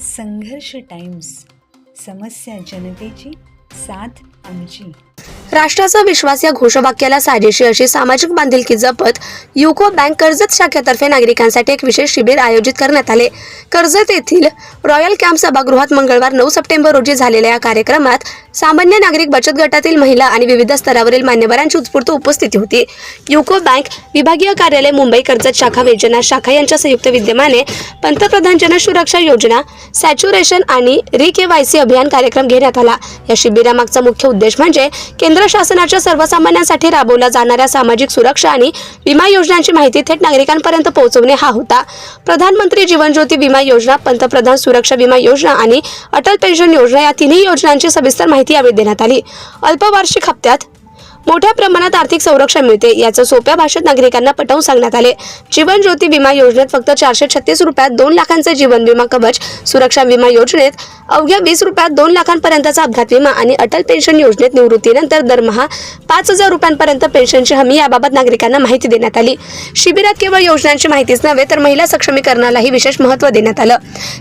संघर्ष टाइम्स समस्या जनतेची साथ आमची. राष्ट्राचा विश्वास या घोषवाक्याला साजेशी अशी सामाजिक बांधिलकी जपत युको बँक कर्जत शाखेतर्फे नागरिकांसाठी एक विशेष शिबिर आयोजित करण्यात आले. कर्जत येथील रॉयल कॅम्प सभागृहात मंगळवार नऊ सप्टेंबर रोजी झालेल्या या कार्यक्रमात सामान्य नागरिक बचत गटातील महिला आणि विविध स्तरावरील मान्यवरांची उत्स्फूर्त उपस्थिती होती. युको बँक विभागीय कार्यालय मुंबई कर्जत शाखा वेजना शाखा यांच्या संयुक्त विद्यमाने पंतप्रधान जनसुरक्षा योजना सॅच्युरेशन आणि री के वाय सी अभियान कार्यक्रम घेण्यात आला. या शिबिरामागचा मुख्य उद्देश म्हणजे केंद्र शासनाच्या सर्वसामान्यांसाठी राबवल्या जाणाऱ्या सामाजिक सुरक्षा आणि विमा योजनांची माहिती थेट नागरिकांपर्यंत पोहोचवणे हा होता. प्रधानमंत्री जीवन ज्योती विमा योजना पंतप्रधान सुरक्षा विमा योजना आणि अटल पेन्शन योजना या तिन्ही योजनांची सविस्तर माहिती यावेळी देण्यात आली. अल्पवार्षिक हप्त्यात मोठ्या प्रमाणात आर्थिक संरक्षण मिळते. याचं सोप्या भाषेत नागरिकांना पटवून सांगण्यात आले. जीवन ज्योती विमा योजनेत फक्त चारशे छत्तीस रुपयात दोन लाखांचे जीवन विमा कवच सुरक्षा विमा योजनेत अवघ्या वीस रुपयात दोन लाखांपर्यंतचा अपघात विमा आणि अटल पेन्शन योजनेत निवृत्तीनंतर दरमहा पाच हजार रुपयांपर्यंत पेन्शनची हमी याबाबत नागरिकांना माहिती देण्यात आली. शिबिरात केवळ योजनांची माहितीच नव्हे तर महिला सक्षमीकरणालाही विशेष महत्त्व देण्यात आलं.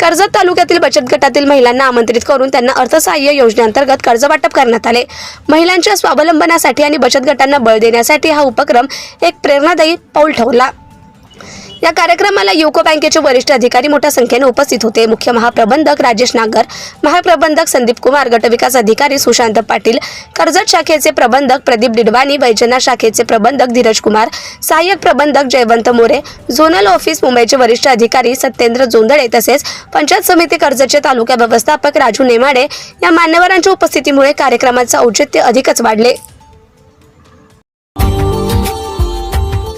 कर्जत तालुक्यातील बचत गटातील महिलांना आमंत्रित करून त्यांना अर्थसहाय्य योजनेअंतर्गत कर्ज वाटप करण्यात आले. महिलांच्या स्वावलंबनासाठी आणि बचत गटांना बळ देण्यासाठी हा उपक्रम एक प्रेरणादायी पाऊल ठरला. या कार्यक्रमाला युको बँकेचे वरिष्ठ अधिकारी मोठ्या संख्येने उपस्थित होते. मुख्य महाप्रबंधक राजेश नागर महाप्रबंधक संदीप कुमार गटविकास अधिकारी सुशांत पाटील कर्जत शाखेचे प्रबंधक प्रदीप डिडवाणी वैजना शाखेचे प्रबंधक धीरज कुमार सहाय्यक प्रबंधक जयवंत मोरे झोनल ऑफिस मुंबईचे वरिष्ठ अधिकारी सत्येंद्र जोंदळे तसेच पंचायत समिती कर्जतचे तालुका व्यवस्थापक राजू नेमाडे या मान्यवरांच्या उपस्थितीमुळे कार्यक्रमाचे औचित्य अधिकच वाढले.